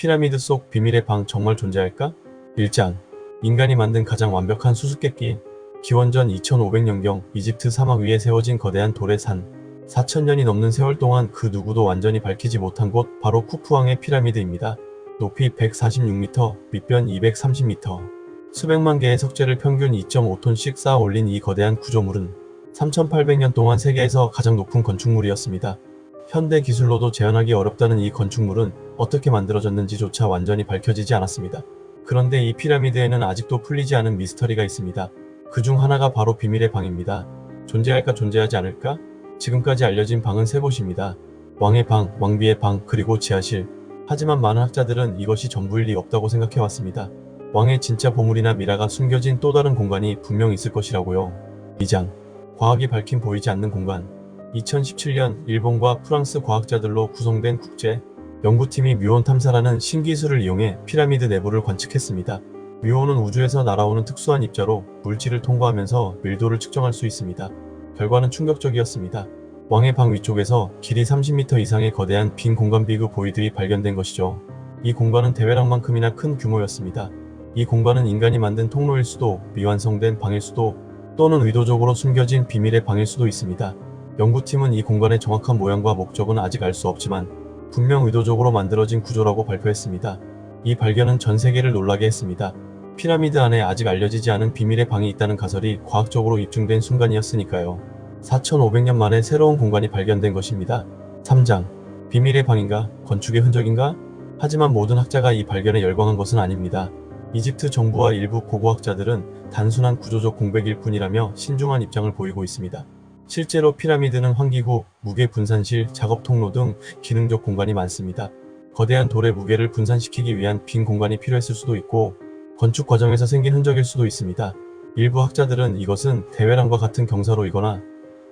피라미드 속 비밀의 방 정말 존재할까? 1장 인간이 만든 가장 완벽한 수수께끼 기원전 2500년경 이집트 사막 위에 세워진 거대한 돌의 산 4000년이 넘는 세월 동안 그 누구도 완전히 밝히지 못한 곳 바로 쿠프왕의 피라미드입니다. 높이 146m, 밑변 230m 수백만 개의 석재를 평균 2.5톤씩 쌓아 올린 이 거대한 구조물은 3800년 동안 세계에서 가장 높은 건축물이었습니다. 현대 기술로도 재현하기 어렵다는 이 건축물은 어떻게 만들어졌는지조차 완전히 밝혀지지 않았습니다. 그런데 이 피라미드에는 아직도 풀리지 않은 미스터리가 있습니다. 그 중 하나가 바로 비밀의 방입니다. 존재할까 존재하지 않을까? 지금까지 알려진 방은 세 곳입니다. 왕의 방, 왕비의 방, 그리고 지하실. 하지만 많은 학자들은 이것이 전부일 리 없다고 생각해왔습니다. 왕의 진짜 보물이나 미라가 숨겨진 또 다른 공간이 분명 있을 것이라고요. 2장. 과학이 밝힌 보이지 않는 공간. 2017년 일본과 프랑스 과학자들로 구성된 국제 연구팀이 뮤온 탐사라는 신기술을 이용해 피라미드 내부를 관측했습니다. 뮤온은 우주에서 날아오는 특수한 입자로 물질을 통과하면서 밀도를 측정할 수 있습니다. 결과는 충격적이었습니다. 왕의 방 위쪽에서 길이 30m 이상의 거대한 빈 공간 비그 보이드이 발견된 것이죠. 이 공간은 대회랑만큼이나 큰 규모였습니다. 이 공간은 인간이 만든 통로일 수도, 미완성된 방일 수도, 또는 의도적으로 숨겨진 비밀의 방일 수도 있습니다. 연구팀은 이 공간의 정확한 모양과 목적은 아직 알 수 없지만 분명 의도적으로 만들어진 구조라고 발표했습니다. 이 발견은 전 세계를 놀라게 했습니다. 피라미드 안에 아직 알려지지 않은 비밀의 방이 있다는 가설이 과학적으로 입증된 순간이었으니까요. 4,500년 만에 새로운 공간이 발견된 것입니다. 3장. 비밀의 방인가? 건축의 흔적인가? 하지만 모든 학자가 이 발견에 열광한 것은 아닙니다. 이집트 정부와 일부 고고학자들은 단순한 구조적 공백일 뿐이라며 신중한 입장을 보이고 있습니다. 실제로 피라미드는 환기구, 무게 분산실, 작업 통로 등 기능적 공간이 많습니다. 거대한 돌의 무게를 분산시키기 위한 빈 공간이 필요했을 수도 있고 건축 과정에서 생긴 흔적일 수도 있습니다. 일부 학자들은 이것은 대회랑과 같은 경사로이거나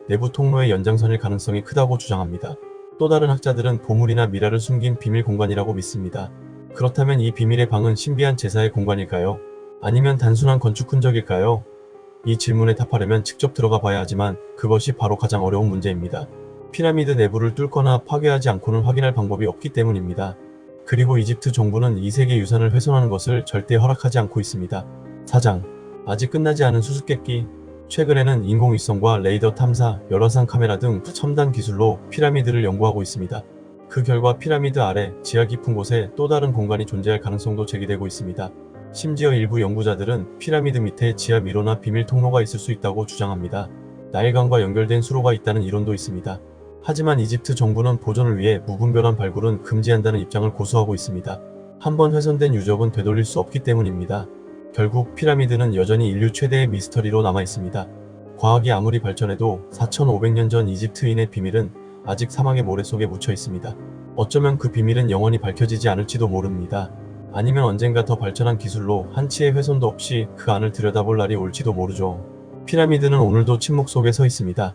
내부 통로의 연장선일 가능성이 크다고 주장합니다. 또 다른 학자들은 보물이나 미라를 숨긴 비밀 공간이라고 믿습니다. 그렇다면 이 비밀의 방은 신비한 제사의 공간일까요? 아니면 단순한 건축 흔적일까요? 이 질문에 답하려면 직접 들어가 봐야 하지만 그것이 바로 가장 어려운 문제입니다. 피라미드 내부를 뚫거나 파괴하지 않고는 확인할 방법이 없기 때문입니다. 그리고 이집트 정부는 이 세계 유산을 훼손하는 것을 절대 허락하지 않고 있습니다. 4장. 아직 끝나지 않은 수수께끼. 최근에는 인공위성과 레이더 탐사, 열화상 카메라 등 첨단 기술로 피라미드를 연구하고 있습니다. 그 결과 피라미드 아래 지하 깊은 곳에 또 다른 공간이 존재할 가능성도 제기되고 있습니다. 심지어 일부 연구자들은 피라미드 밑에 지하 미로나 비밀 통로가 있을 수 있다고 주장합니다. 나일강과 연결된 수로가 있다는 이론도 있습니다. 하지만 이집트 정부는 보존을 위해 무분별한 발굴은 금지한다는 입장을 고수하고 있습니다. 한번 훼손된 유적은 되돌릴 수 없기 때문입니다. 결국 피라미드는 여전히 인류 최대의 미스터리로 남아 있습니다. 과학이 아무리 발전해도 4,500년 전 이집트인의 비밀은 아직 사막의 모래 속에 묻혀 있습니다. 어쩌면 그 비밀은 영원히 밝혀지지 않을지도 모릅니다. 아니면 언젠가 더 발전한 기술로 한치의 훼손도 없이 그 안을 들여다볼 날이 올지도 모르죠. 피라미드는 오늘도 침묵 속에 서 있습니다.